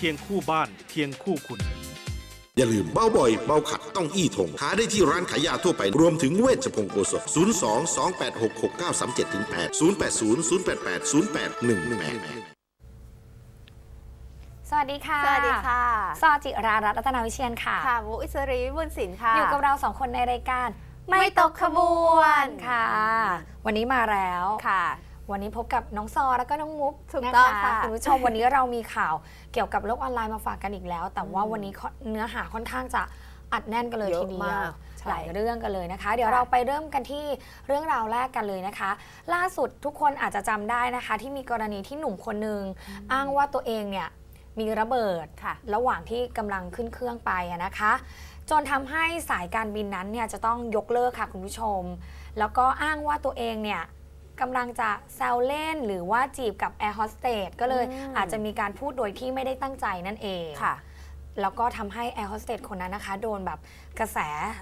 สเปซเคียงคู่บ้านเคียงคู่คุณ อย่าลืมเบาบ่อยเบาขัดต้องอี้ทงหาได้ที่ร้านขายยาทั่วไป รวมถึงเวชพงศ์โกศล02 286 6937 8 080 088 0818สวัสดีค่ะ สวัสดีค่ะ ซอจิรารัตน์รัตนาวิเชียนค่ะ ค่ะมุกอิสรีวิบุญสินค่ะ อยู่กับเราสองคนในรายการ ไม่ตกขบวนค่ะ วันนี้มาแล้วค่ะ วันนี้พบกับน้องซอแล้วก็น้องมุกถูกนะต้องคะค่ะคุณผู้ชมวันนี้เรามีข่าวเกี่ยวกับโลกออนไลน์มาฝากกันอีกแล้ว แต่ว่าวันนี้เนื้อหาค่อนข้างจะอัดแน่นกันเลยเยอะทีเดียวมากใช่หลายเรื่องกันเลยนะคะ เดี๋ยวค่ะเราไปเริ่มกันที่เรื่องราวแรกกันเลยนะคะ ล่าสุดทุกคนอาจจะจำได้นะคะ ที่มีกรณีที่หนุ่มคนหนึ่งอ้างว่าตัวเองเนี่ยมีระเบิดค่ะ ระหว่างที่กำลังขึ้นเครื่องไปอะนะคะ จนทำให้สายการบินนั้นเนี่ยจะต้องยกเลิกค่ะคุณผู้ชม แล้วก็อ้างว่าตัวเองเนี่ย กำลังจะแซวเล่นหรือว่าจีบกับแอร์โฮสเตสก็เลยอืม อาจจะมีการพูดโดยที่ไม่ได้ตั้งใจนั่นเอง ค่ะ แล้วก็ทำให้แอร์โฮสเตสคนนั้นนะคะ โดนแบบกระแส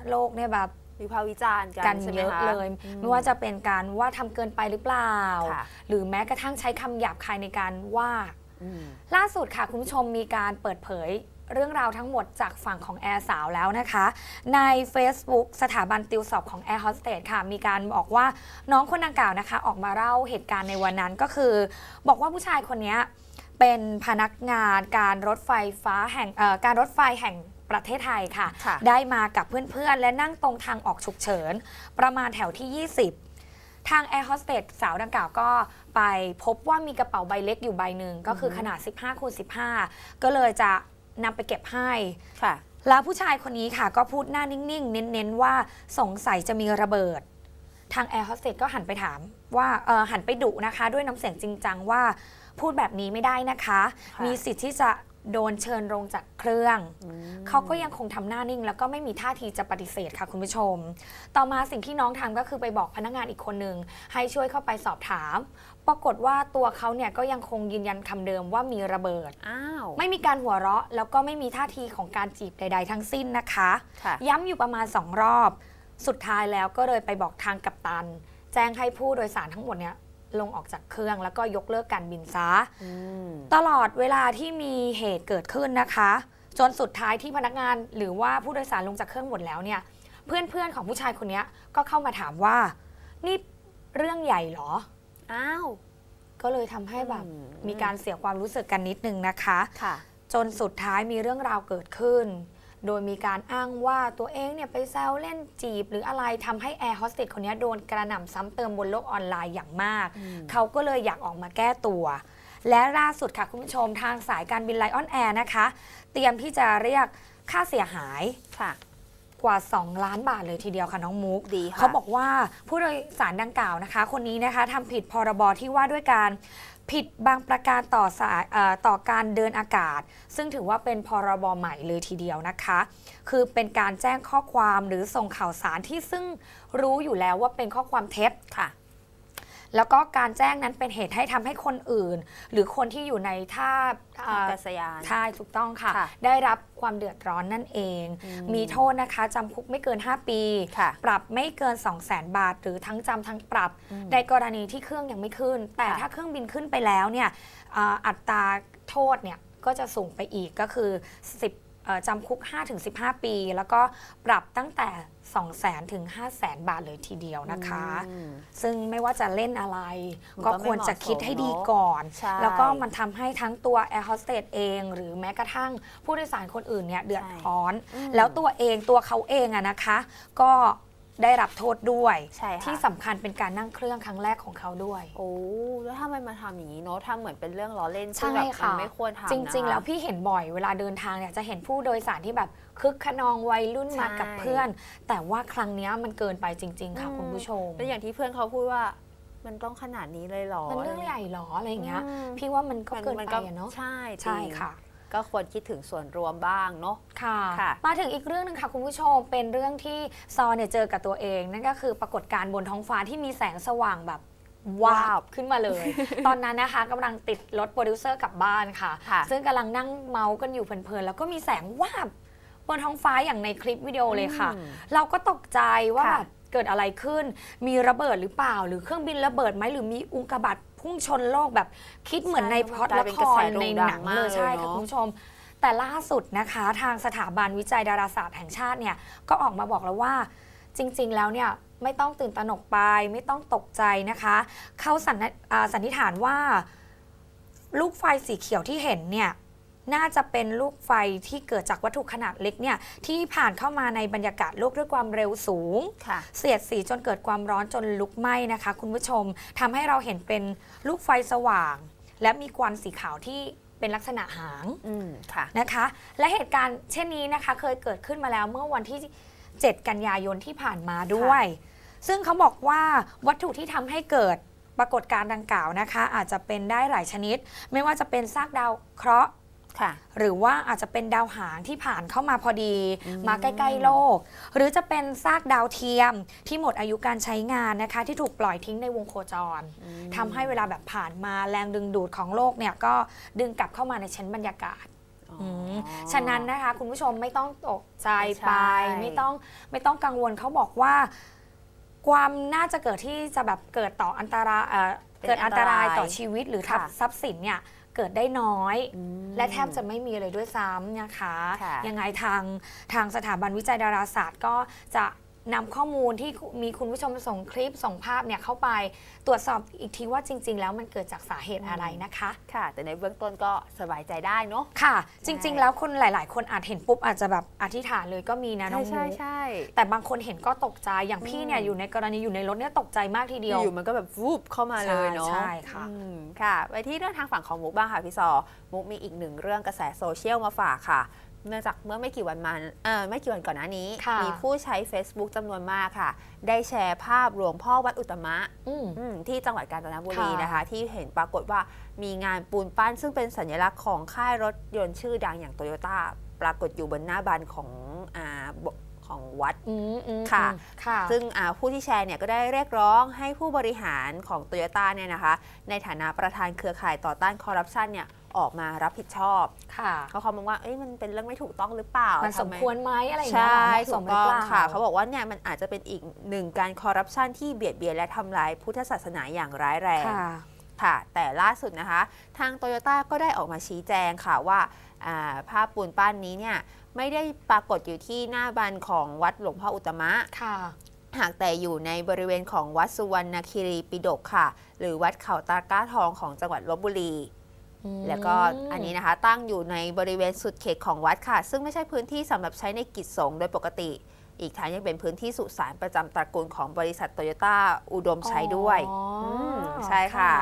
โลกเนี่ยแบบวิพากษ์วิจารณ์กันกันใช่ไหมเยอะคะเลย อืมไม่ว่าจะเป็นการว่าทำเกินไปหรือเปล่า ค่ะหรือแม้กระทั่งใช้คำหยาบคายในการว่า อืมล่าสุดค่ะ คุณผู้ชมมีการเปิดเผย เรื่องราวทั้งหมดจากฝั่งของแอร์สาวแล้วนะคะ ใน Facebook สถาบันติวสอบของแอร์โฮสเตสค่ะ มีการบอกว่าน้องคนดังกล่าวนะคะ ออกมาเล่าเหตุการณ์ในวันนั้นก็คือ บอกว่าผู้ชายคนนี้เป็นพนักงานการรถไฟฟ้าแห่งเอ่อการรถไฟแห่งประเทศไทยค่ะ ค่ะ ได้มากับเพื่อนๆ และนั่งตรงทางออกฉุกเฉิน ประมาณแถวที่ 20 ทางแอร์โฮสเตสสาวดังกล่าวก็ไปพบว่ามีกระเป๋าใบเล็กอยู่ใบหนึ่งก็คือขนาด 15คูณ15 ก็เลยจะ นำไปเก็บให้ ค่ะ แล้วผู้ชายคนนี้ค่ะ ก็พูดหน้านิ่งๆ เน้นๆ ว่าสงสัยจะมีระเบิด ทางแอร์โฮสเตสก็หันไปถามว่าเออหันไปดุนะคะ ด้วยน้ำเสียงจริงจังว่าพูดแบบนี้ไม่ได้นะคะ ค่ะ มีสิทธิ์ที่จะโดนเชิญลงจากเครื่อง อืมเขาก็ยังคงทำหน้านิ่ง แล้วก็ไม่มีท่าทีจะปฏิเสธค่ะคุณผู้ชม ต่อมาสิ่งที่น้องทำก็คือไปบอกพนักงานอีกคนหนึ่งให้ช่วยเข้าไปสอบถาม ปรากฏว่าตัวเขาเนี่ยก็ยังคงยืนยันคำเดิมว่ามีระเบิด อ้าว ไม่มีการหัวเราะ แล้วก็ไม่มีท่าทีของการจีบใด ๆ ทั้งสิ้นนะคะ ค่ะ ย้ำอยู่ประมาณ 2 รอบ สุดท้ายแล้วก็เลยไปบอกทางกัปตัน แจ้งให้ผู้โดยสารทั้งหมดเนี่ยลงออกจากเครื่องแล้วก็ยกเลิกการบินซะ อืม ตลอดเวลาที่มีเหตุเกิดขึ้นนะคะ จนสุดท้ายที่พนักงานหรือว่าผู้โดยสารลงจากเครื่องหมดแล้วเนี่ย เพื่อนๆของผู้ชายคนเนี้ยก็เข้ามาถามว่า นี่เรื่องใหญ่เหรอ อ้าว ก็เลยทำให้แบบอืม มีการเสียความรู้สึกกันนิดนึงนะคะ ค่ะ จนสุดท้ายมีเรื่องราวเกิดขึ้น โดยมีการอ้างว่าตัวเองเนี่ยไปแซวเล่นจีบ หรืออะไรทำให้แอร์โฮสเตสคนนี้โดนกระหน่ำซ้ำเติมบนโลกออนไลน์อย่างมาก อืม เขาก็เลยอยากออกมาแก้ตัว และล่าสุดค่ะคุณผู้ชมทางสายการบินไลออนแอร์นะคะ เตรียมที่จะเรียกค่าเสียหาย ค่ะ กว่า 2 ล้านบาทเลยทีเดียวค่ะน้องมุกดีค่ะเขาบอกว่าผู้โดยสารดังกล่าวนะคะ คนนี้นะคะทำผิดพรบที่ว่าด้วยการผิดบางประการต่อสายเอ่อต่อการเดินอากาศ ซึ่งถือว่าเป็นพรบใหม่เลยทีเดียวนะคะ คือเป็นการแจ้งข้อความหรือส่งข่าวสารที่ซึ่งรู้อยู่แล้วว่าเป็นข้อความเท็จค่ะ แล้วก็การแจ้งนั้นเป็นเหตุให้ทำให้คนอื่น หรือคนที่อยู่ในท่าเอ่อกัศยานใช่ถูกต้องค่ะค่ะ ได้รับความเดือดร้อนนั่นเองอืมมีโทษนะคะจำคุกไม่เกิน 5 ปีค่ะปรับไม่เกิน 2 0 0แสนบาท หรือทั้งจำทั้งปรับอืมในกรณีที่เครื่องยังไม่ขึ้น แต่ค่ะถ้าเครื่องบินขึ้นไปแล้วเนี่ยอ่าอัตราโทษเนี่ยก็จะสูงไปอีกก็คือ 10เอ่อ จำคุก 5-15 ปี แล้วก็ปรับตั้งแต่ 2 0 0แสนถึง5 0 0แสนบาทเลยทีเดียวนะคะอืมซึ่งไม่ว่าจะเล่นอะไรมันก็ก็ไม่ควรจะคิดให้ดีเหมาะสมก่อนใช่แล้วก็มันทำให้ทั้งตัวแอร์โฮสเตสเอง หรือแม้กระทั่งผู้โดยสารคนอื่นเนี่ยเดือดร้อนอืมแล้วตัวเองตัวเขาเองอะนะคะ ก็ ได้รับโทษด้วย ใช่ค่ะ ที่สำคัญเป็นการนั่งเครื่องครั้งแรกของเขาด้วย โอ้แล้วทำไมมาทำอย่างนี้เนาะทำเหมือนเป็นเรื่องล้อเล่นใช่ซึ่งแบบมัค่ะนไม่ควรทำจริงนะๆคะแล้วพี่เห็นบ่อยเวลาเดินทางเนี่ยจะเห็นผู้โดยสารที่แบบคึกขนองวัยรุ่นใช่มากับเพื่อน แต่ว่าครั้งเนี้ยมันเกินไปจริง ๆ ค่ะคุณผู้ชมแล้วอย่างที่เพื่อนเขาพูดว่า มันต้องขนาดนี้เลยเหรอมันเรื่องใหญ่หรออะไรอย่างเงี้ยอืมพี่ว่ามันก็มันเกินมันไปก็อะเนาะใช่ใช่จริงค่ะ ก็ควรคิดถึงส่วนรวมบ้างเนาะ ค่ะค่ะมาถึงอีกเรื่องหนึงค่ะคุณผู้ชมเป็นเรื่องที่ซอเนี่ยเจอกับตัวเอง นั่นก็คือปรากฏการณ์บนท้องฟ้าที่มีแสงสว่างแบบวาว้าวบขึ้นมาเลย ตอนนั้นนะคะกำลังติดรถโปรดิวเซอร์กลับบ้านค่ะ ค่ะซึ่งกำลังนั่งเมาส์กันอยู่เพลินๆ แล้วก็มีแสงวาบบนท้องฟ้าอย่างในคลิปวิดีโอเลยค่ะ อืมเราก็ตกใจว่าค่ะ แบบ เกิดอะไรขึ้น มีระเบิดหรือเปล่า หรือเครื่องบินระเบิดไหมหรือมีอุกกาบาตพุ่งชนโลกแบบคิดเหมือนในพล็อตกลายละเป็นคกระแสรโด่ในงหดันังงมากเลยเลยใช่ค่ะเนอะคุณผู้ชม แต่ล่าสุดนะคะทางสถาบันวิจัยดาราศาสตร์แห่งชาติเนี่ยก็ออกมาบอกแล้วว่าจริง ๆ แล้วเนี่ยไม่ต้องตื่นตระหนกไปไม่ต้องตกใจนะคะ เขาสันนิอ่าสันนิษฐานว่า ลูกไฟสีเขียวที่เห็นเนี่ย น่าจะเป็นลูกไฟที่เกิดจากวัตถุขนาดเล็กเนี่ยที่ผ่านเข้ามาในบรรยากาศโลกด้วยความเร็วสูงค่ะเสียดสีจนเกิดความร้อนจนลุกไหม้นะคะ คุณผู้ชมทำให้เราเห็นเป็นลูกไฟสว่าง และมีควันสีขาวที่เป็นลักษณะหางอืมค่ะนะคะ และเหตุการณ์เช่นนี้นะคะเคยเกิดขึ้นมาแล้วเมื่อวันที่ 7 กันยายนที่ผ่านมาด้วย ซึ่งเขาบอกว่าวัตถุที่ทำให้เกิดปรากฏการณ์ดังกล่าวนะคะ อาจจะเป็นได้หลายชนิด ไม่ว่าจะเป็นซากดาวเคราะห์ค่ะ หรือว่าอาจจะเป็นดาวหางที่ผ่านเข้ามาพอดีอืมมาใกล้ ๆ โลก หรือจะเป็นซากดาวเทียมที่หมดอายุการใช้งานนะคะ ที่ถูกปล่อยทิ้งในวงโคจรทำให้เวลาแบบผ่านมาแรงดึงดูดของโลกเนี่ยก็ดึงกลับเข้ามาในชั้นบรรยากาศอ๋ออมฉะนั้นนะคะ คุณผู้ชมไม่ต้องตกใจไปใช่ไม่ต้องไม่ต้องกังวลเขาบอกว่า ความน่าจะเกิดที่จะแบบเกิดต่ออันตรายเอ่อเกิดอันตรายต่อชีวิตหรือค่ะทรัพย์สินเนี่ย เกิดได้น้อยอืมและแทบจะไม่มีเลยด้วยซ้ำนะคะค่ะยังไงทางทางสถาบันวิจัยดาราศาสตร์ก็จะ นำข้อมูลที่มีคุณผู้ชมส่งคลิปส่งภาพเนี่ยเข้าไปตรวจสอบอีกทีว่าจริง ๆ แล้วมันเกิดจากสาเหตุอะไรนะคะ ค่ะ แต่ในเบื้องต้นก็สบายใจได้เนาะค่ะจใช่ริง ๆ แล้วคนหลาย ๆ คนอาจเห็นปุ๊บอาจจะแบบอธิษฐานเลยก็มีนะน้องใช่มูใช่แต่บางคนเห็นก็ตกใจอย่างพี่เนี่ยอืมอยู่ในกรณีอยู่ในรถเนี่ยตกใจมากทีเดียวอยู่ๆมันก็แบบวูบเข้ามาเลยเนาะใช่ใช่ค่ะอืมค่ะ ไปที่เรื่องทางฝั่งของมุกบ้างค่ะพี่ซอมุกมีอีกหนึ่งเรื่องกระแสโซเชียลมาฝากค่ะ เนื่องจากเมื่อไม่กี่วันมาเออไม่กี่วันก่อนหน้านี้ ค่ะ มีผู้ใช้ Facebook จำนวนมากค่ะ ได้แชร์ภาพหลวงพ่อวัดอุตตมะ อืม อืมที่จังหวัดกาญจนบุรีค่ะ นะคะ ที่เห็นปรากฏว่ามีงานปูนปั้น ซึ่งเป็นสัญลักษณ์ของค่ายรถยนต์ชื่อดังอย่างโตโยต้าปรากฏอยู่บนหน้าบานของอ่าบ ของวัดอืมอืมค่ะอืมค่ะ ซึ่งอ่าผู้ที่แชร์เนี่ยก็ได้เรียกร้องให้ผู้บริหารของโตโยต้าเนี่ยนะคะ ในฐานะประธานเครือข่ายต่อต้านคอร์รัปชันเนี่ยออกมารับผิดชอบค่ะ เขาเขามองว่าเอ้ยมันเป็นเรื่องไม่ถูกต้องหรือเปล่ามันสมทำไควรไหมอะไรอย่างเงี้ยใช่เหมาะสถูมกหรือต้อเปงล่า ค่ะ เขาบอกว่าเนี่ยมันอาจจะเป็นอีกหนึ่งการคอร์รัปชันที่เบียดเบียนและทำลายพุทธศาสนาอย่างร้ายแรง ค่ะ ค่ะแต่ล่าสุดนะคะ ทางโตโยต้าก็ได้ออกมาชี้แจงค่ะว่าอ่าภาพปูนปั้นนี้เนี่ย ไม่ได้ปรากฏอยู่ที่หน้าบันของวัดหลวงพ่ออุตตมะ ค่ะ หากแต่อยู่ในบริเวณของวัดสุวรรณคีรีปิฎกค่ะ หรือวัดเขาตาก้าทองของจังหวัดลบบุรีแล้วก็อันนี้นะคะตั้งอยู่ในบริเวณสุดเขตของวัดค่ะ ซึ่งไม่ใช่พื้นที่สำหรับใช้ในกิจสงฆ์โดยปกติ อีกทั้งยังเป็นพื้นที่สุสานประจำตระกูลของบริษัทโตโยต้าอุดมใช้ด้วยอ๋ออมใช่ค่ะ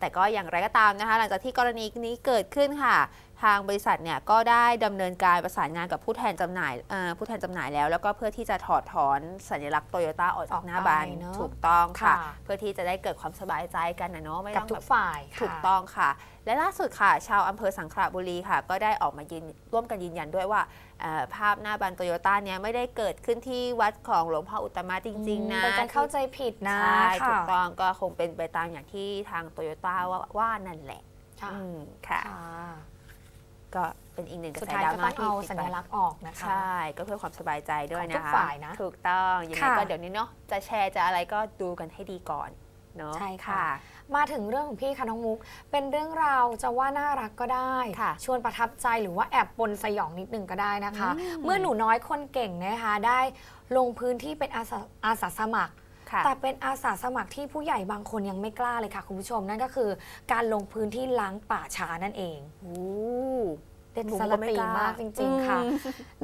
แต่ก็อย่างไรก็ตามนะคะ หลังจากที่กรณีนี้เกิดขึ้นค่ะทางบริษัทเนี่ยก็ได้ดำเนินการประสานงานกับผู้แทนจำหน่ายเอ่อผู้แทนจำหน่ายแล้ว แล้วก็เพื่อที่จะถอดถอนสัญลักษณ์โตโยต้าออกจากหน้าบ้านออกไปเนอะถูกต้องค่ะค่ะ เพื่อที่จะได้เกิดความสบายใจกันนะเนาะไม่กับต้องทุแบกบฝ่ายค่ะถูกต้องค่ะ และล่าสุดค่ะ ชาวอำเภอสังขละบุรีค่ะ ก็ได้ออกมายืนร่วมกันยืนยันด้วยว่าเอ่อภาพหน้าบันโตโยต้าเนี้ยไม่ได้เกิดขึ้นที่วัดของหลวงพ่ออุตตมะจริง ๆ นะเป็นการเข้าใจผิดนะใช่ค่ะถูกต้องก็คงเป็นไปตามอย่างที่ทางโตโยต้าว่าว่านั่นแหละค่ะอืมค่ะค่ะ ก็เป็นอีกหนึ่งกระสุดแสท้ายดราก็ม่าต้องที่เอาติดสัญไปลักษณ์ออกนะคะ ใช่ ก็เพื่อความสบายใจด้วยของทุนะกคะฝ่ายนะถูกต้องยังไงค่ะก็เดี๋ยวนี้เนาะจะแชร์จะอะไรก็ดูกันให้ดีก่อนเนาะใช่ค่ะ มาถึงเรื่องของพี่คะน้องมุก เป็นเรื่องราวจะว่าน่ารักก็ได้ ค่ะชวนประทับใจหรือว่าแอบปนสยองนิดนึงก็ได้นะคะ อืม เมื่อหนูน้อยคนเก่งนะคะได้ลงพื้นที่เป็นอาสาอาสาสมัครค่ะ แต่เป็นอาสาสมัครที่ผู้ใหญ่บางคนยังไม่กล้าเลยค่ะคุณผู้ชมนั่นก็คือ การลงพื้นที่ล้างป่าช้านั่นเอง โอ้ เด็ดหนูสก็ลไม่ตีกล้ามมากจริง ๆ ค่ะอืม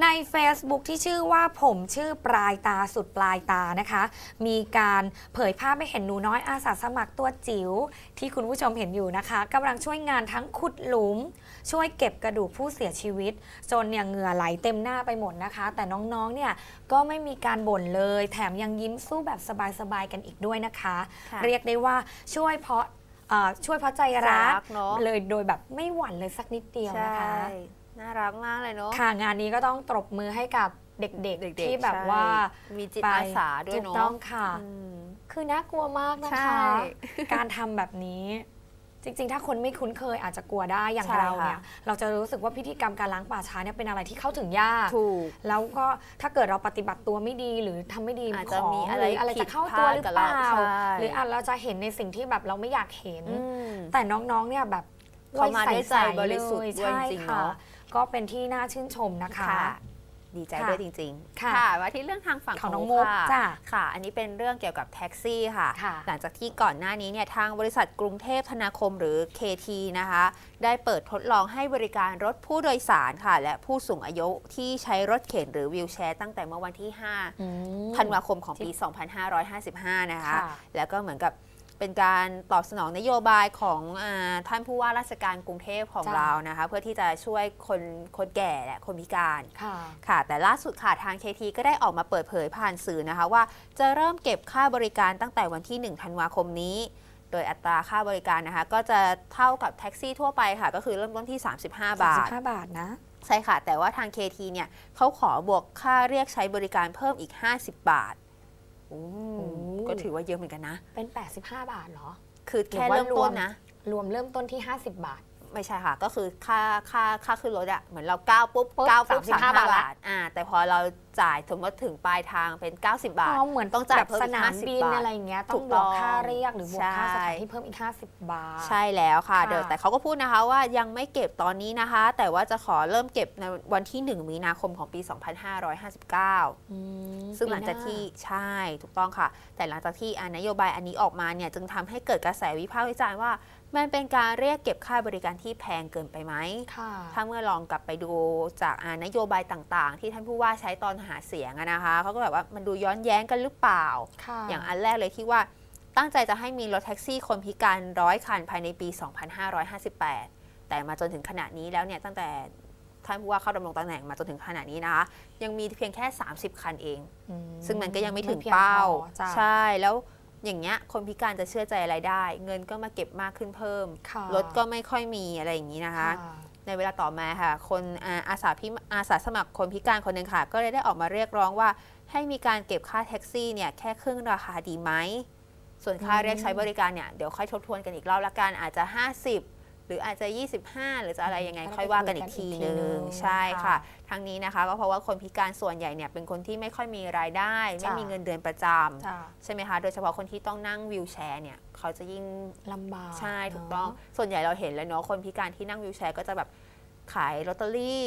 ใน Facebook ที่ชื่อว่าผมชื่อปลายตาสุดปลายตานะคะ มีการเผยภาพให้เห็นหนูน้อยอาสาสมัครตัวจิ๋วที่คุณผู้ชมเห็นอยู่นะคะกำลังช่วยงานทั้งขุดหลุม ช่วยเก็บกระดูกผู้เสียชีวิต จนเนี่ยเหงื่อไหลเต็มหน้าไปหมดนะคะ แต่น้องๆเนี่ยก็ไม่มีการบ่นเลย แถมยังยิ้มสู้แบบสบายๆกันอีกด้วยนะคะค่ะเรียกได้ว่าช่วยเพราะ เอ่อช่วยเพราะใจรักรักเนอะ เลยโดยแบบไม่หวั่นเลยสักนิดเดียวใช่นะคะ น่ารักมากเลยเนาะ ค่ะงานนี้ก็ต้องตบมือให้กับเด็กเด็กๆๆที่แบบใช่ว่ามีจิตไปอาสาด้วยถูกเนาะต้องค่ะ อืม คือน่ากลัวมากนะใช่ คะ การทำแบบนี้ จริงๆ ถ้าคนไม่คุ้นเคยอาจจะกลัวได้อย่างใช่เราเนี่ยค่ะเราจะรู้สึกว่าพิธีกรรมการล้างป่าช้าเนี่ยเป็นอะไรที่เข้าถึงยากถูกแล้วก็ถ้าเกิดเราปฏิบัติตัวไม่ดีหรือทำไม่ดีอาจขจะองมีหอะไรรืออะไรผิจะดเข้าพตัวลาดหรือกับเปเราล่าใช่ หรืออาจเราจะเห็นในสิ่งที่แบบเราไม่อยากเห็น อืม แต่น้องๆ เนี่ยแบบเขามาด้วยใจใๆบริสุทธิ์เลยด้วยใช่จริงๆค่ะเนอะก็เป็นที่น่าชื่นชมนะคะ ค่ะ ดีใจค่ะด้วยจริง ๆ ค่ะมาที่เรื่องทางฝั่งขขอองงน้องมุกมุกค่ะจ้ะค่ะ อันนี้เป็นเรื่องเกี่ยวกับแท็กซี่ค่ะค่ะ หลังจากที่ก่อนหน้านี้เนี่ยทางบริษัทกรุงเทพธนาคมหรือ KT นะคะ ได้เปิดทดลองให้บริการรถผู้โดยสารค่ะ และผู้สูงอายุที่ใช้รถเข็นหรือวีลแชร์ตั้งแต่เมื่อวันที่อืม5ธันวาคมของปี 2555 นะคะค่ะแล้วก็เหมือนกับ เป็นการตอบสนองนโยบายของอาท่านผู้ว่าราชการกรุงเทพของจ้ะเรานะคะเพื่อที่จะช่วยคนคนแก่และคนพิการค่ะค่ะ แต่ล่าสุดค่ะทาง KT ก็ได้ออกมาเปิดเผยผ่านสื่อนะคะว่าจะเริ่มเก็บค่าบริการตั้งแต่วันที่ 1 ธันวาคมนี้ โดยอัตราค่าบริการนะคะก็จะเท่ากับแท็กซี่ทั่วไปค่ะ ก็คือเริ่มต้นที่ 35 บาท35บาทนะใช่ค่ะ แต่ว่าทาง KT เนี่ยเขาขอบวกค่าเรียกใช้บริการเพิ่มอีก 50 บาทอืมโอ้ ก็ถือว่าเยอะเหมือนกันนะ เป็น 85 บาทเหรอ คือแค่หรือว่าเริ่มต้นรวมนะ รวมเริ่มต้นที่ 50 บาท ไม่ใช่ค่ะ ก็คือค่าค่าค่าขึ้นรถอะเหมือนเราก้าวปุ๊บปุ๊บก้าวปุ๊บ35 35บาทละบาทอ่าแต่พอเราจ่ายสมมติถึงปลายทางเป็น 90 บาท อ๋อเหมือนต้องจ่ายแบบเพิ่มสอีกนาม50บินบาทอะไรอย่างเงี้ยต้ถูองกบต้วอกงค่าเรียกหรือบวกค่าสใช่ ถานที่เพิ่มอีก 50 บาท ใช่แล้วค่ะ ค่ะ เดี๋ยวแต่เขาก็พูดนะคะว่ายังไม่เก็บตอนนี้นะคะ แต่ว่าจะขอเริ่มเก็บในวันที่ 1 มีนาคมของปี 2559 อืมซึ่งหลังจากที่ใช่ถูกต้องค่ะ แต่หลังจากที่อ่านโยบายอันนี้ออกมาเนี่ยจึงทำให้เกิดกระแสวิพากษ์วิจารณ์ว่า มันเป็นการเรียกเก็บค่าบริการที่แพงเกินไปไหมค่ะถ้าเมื่อลองกลับไปดูจากอ่านโยบายต่างๆ ที่ท่านผู้ว่าใช้ตอนหาเสียงอะนะคะเขาก็แบบว่ามันดูย้อนแย้งกันหรือเปล่าค่ะอย่างอันแรกเลยที่ว่าตั้งใจจะให้มีรถแท็กซี่คนพิการร้อยคันภายในปี 2558 แต่มาจนถึงขณะนี้แล้วเนี่ยตั้งแต่ท่านผู้ว่าเข้าดำรงตำแหน่งมาจนถึงขณะนี้นะคะยังมีเพียงแค่ 30 คันเองอืซึ่งมันก็ยังไม่ถึงพียเป้าพอจ้ะใช่แล้ว อย่างเงี้ยคนพิการจะเชื่อใจอะไรได้ เงินก็มาเก็บมากขึ้นเพิ่ม ค่ะรถก็ไม่ค่อยมีอะไรอย่างนี้นะคะ ค่ะ ในเวลาต่อมาค่ะ คนอาอาสาพิอาสาสมัครคนพิการคนหนึ่งค่ะ ก็เลยได้ออกมาเรียกร้องว่า ให้มีการเก็บค่าแท็กซี่เนี่ยแค่ครึ่งราคาดีไหม ส่วนค่าอืม เรียกใช้บริการเนี่ยเดี๋ยวค่อยทบทวนกันอีกรอบละกันอาจจะ 50 หรืออาจจะ 25 หรือจะอะไรยังไงค่อยว่ากันอีกทีนึงใช่ค่ะ ทั้งนี้นะคะก็เพราะว่าคนพิการส่วนใหญ่เนี่ยเป็นคนที่ไม่ค่อยมีรายได้ ไม่มีเงินเดือนประจำจ้ะใช่ไหมคะ โดยเฉพาะคนที่ต้องนั่งวีลแชร์เนี่ยเขาจะยิ่งลำบากใช่เนอะถูกต้องส่วนใหญ่เราเห็นแล้วเนาะคนพิการที่นั่งวิวแชร์ก็จะแบบขายลอตเตอรี่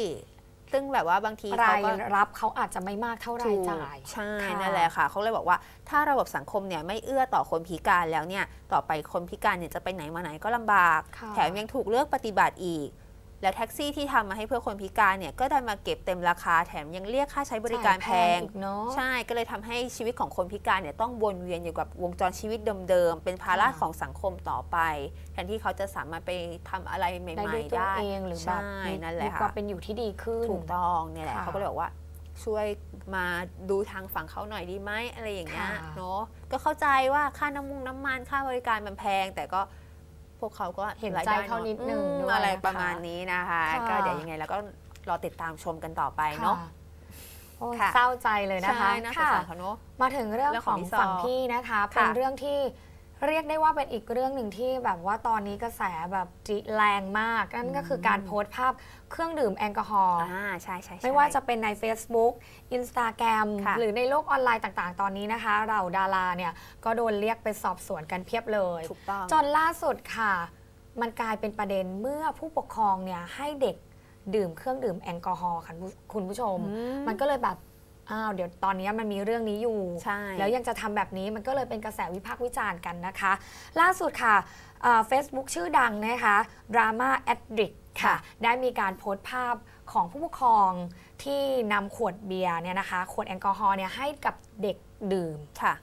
ซึ่งแบบว่าบางทีราเขายก็ รับเขาอาจจะไม่มากเท่ารายจ่าย ใช่ค่ะ นั่นแหละค่ะเขาเลยบอกว่าถ้าระบบสังคมเนี่ยไม่เอื้อต่อคนพิการแล้วเนี่ยต่อไปคนพิการเนี่ยจะไปไหนมาไหนก็ลำบาก ค่ะ แถมยังถูกเลือกปฏิบัติอีก แล้วแท็กซี่ที่ทำมาให้เพื่อคนพิการเนี่ยก็ได้มาเก็บเต็มราคาแถมยังเรียกค่าใช้บริการแพงอีกเนาะใช่ก็เลยทำให้ชีวิตของคนพิการเนี่ยต้องวนเวียนอยู่กับวงจรชีวิตเดิมๆเป็นภาระค่ะของสังคมต่อไป แทนที่เขาจะสามารถไปทำอะไรใหได้ม่ด้วยๆตัวได้เองหรือแบบใช่นั่นแหละมีค่ะความเป็นอยู่ที่ดีขึ้นถูกต้องเนี่ยแหละค่ะเขาก็เลยบอกว่าช่วยมาดูทางฝั่งเขาหน่อยดีไหมอะไรอย่างเงี้ยค่ะเนาะก็เข้าใจว่าค่าน้ำมุงน้ำมันค่าบริการมันแพง แต่ก็ พวกเขาก็เห็นรายใจได้เขานิดนึงอืมด้วยอะไรนะคะประมาณนี้นะคะค่ะก็เดี๋ยวยังไงแล้วก็รอติดตามชมกันต่อไปเนาะค่โอ้ยค่ะเศร้าใจเลยนะคะใช่น่าสงค่ะสารเขาเนาะมาถึงเรื่องเรื่องขขอองงพี่ซอฝั่งพี่นะคะ เป็นค่ะเรื่องที่ เรียกได้ว่าเป็นอีกเรื่องหนึ่งที่แบบว่าตอนนี้กระแสแบบจิแรงมาก นั่นก็คือการโพสต์ภาพเครื่องดื่มแอลกอฮอล์อ่าใช่ใช่ใช่ไม่ว่าจะเป็นใน Facebook Instagram ค่ะหรือในโลกออนไลน์ต่างๆ ตอนนี้นะคะ เราดาราเนี่ยก็โดนเรียกไปสอบสวนกันเพียบเลยถูกต้องจนล่าสุดค่ะ มันกลายเป็นประเด็นเมื่อผู้ปกครองเนี่ยให้เด็กดื่มเครื่องดื่มแอลกอฮอล์ค่ะคุณผู้ชมอืมมันก็เลยแบบ อ้าวเดี๋ยวตอนนี้มันมีเรื่องนี้อยู่ใช่แล้วยังจะทำแบบนี้มันก็เลยเป็นกระแสวิพากษ์วิจารณ์กันนะคะ ล่าสุดค่ะเฟซบุ๊กชื่อดังนะคะ Drama Addict ค่ะ ได้มีการโพสต์ภาพของผู้ปกครองที่นำขวดเบียร์เนี่ยนะคะ ขวดแอลกอฮอล์เนี่ยให้กับเด็กดื่มค่ะ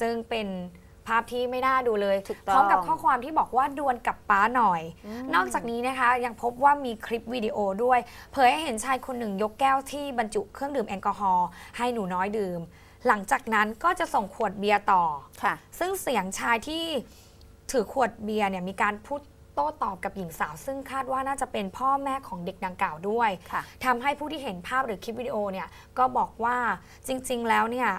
ซึ่งเป็นภาพที่ไม่น่าดูเลยถูกพต้องร้อมกับข้อความที่บอกว่าดวลกับป้าหน่อยอืมนอกจากนี้นะคะ ยังพบว่ามีคลิปวิดีโอด้วย เผยให้เห็นชายคนหนึ่งยกแก้วที่บรรจุเครื่องดื่มแอลกอฮอล์ให้หนูน้อยดื่ม หลังจากนั้นก็จะส่งขวดเบียร์ต่อค่ะซึ่งเสียงชายที่ถือขวดเบียร์เนี่ยมีการพูดโต้ตอบกับหญิงสาว ซึ่งคาดว่าน่าจะเป็นพ่อแม่ของเด็กดังกล่าวด้วยค่ะทำให้ผู้ที่เห็นภาพหรือคลิปวิดีโอเนี่ยก็บอกว่าจริง ๆ แล้วเนี่ย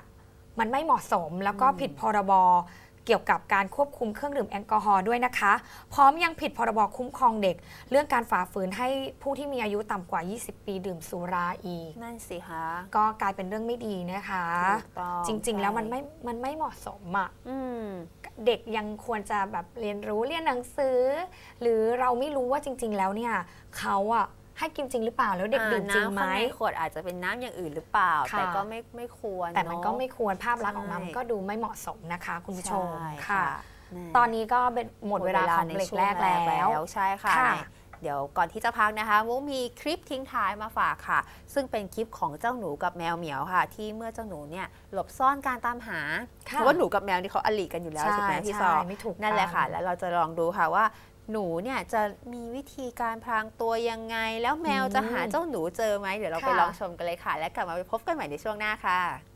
มันไม่เหมาะสมแล้วก็ผิดพรบเกี่ยวกี่ยวกับการควบคุมเครื่องดื่มแอลกอฮอล์ด้วยนะคะ พร้อมยังผิดพรบคุ้มครองเด็ก เรื่องการฝ่าฝืนให้ผู้ที่มีอายุต่ำกว่า 20 ปีดื่มสุราอีก นั่นสิคะก็กลายเป็นเรื่องไม่ดีนะคะถูกต้องจริง ๆ แล้วมันใช่ไม่มันไม่เหมาะสมอะอืมเด็กยังควรจะแบบเรียนรู้เรียนหนังสือ หรือเราไม่รู้ว่าจริง ๆ แล้วเนี่ยเขาอะ ให้กินจริงหรือเปล่าแล้วเด็กดื่มจริงไหมน้ำข้างในขวดอาจจะเป็นน้ำอย่างอื่นหรือเปล่าค่ะแต่ก็ไม่ไม่ควร แต่มันก็เอะไม่ควรภาพลักษณ์ออกมาใช่มันก็ดูไม่เหมาะสมนะคะ คุณผู้ชมใช่ค่ะแน่ตอนนี้ก็เป็นหมดเวลาของเบรกแรกแล้วใช่ค่ะค่ะ เดี๋ยวก่อนที่จะพักนะคะมุกมีคลิปทิ้งท้ายมาฝากค่ะ ซึ่งเป็นคลิปของเจ้าหนูกับแมวเหมียวค่ะ ที่เมื่อเจ้าหนูเนี่ยหลบซ่อนการตามหาค่ะเพราะว่าหนูกับแมวนี่เขาอลิกันอยู่แล้วใช่ไหมพี่ซอใช่ไม่ถูกนั่นแหละค่ะ กัน แล้วเราจะลองดูค่ะว่า หนูเนี่ยจะมีวิธีการพรางตัวยังไง แล้วแมวจะหาเจ้าหนูเจอไหมเดี๋ยวเราไปค่ะ ลองชมกันเลยค่ะ และกลับมาไปพบกันใหม่ในช่วงหน้าค่ะ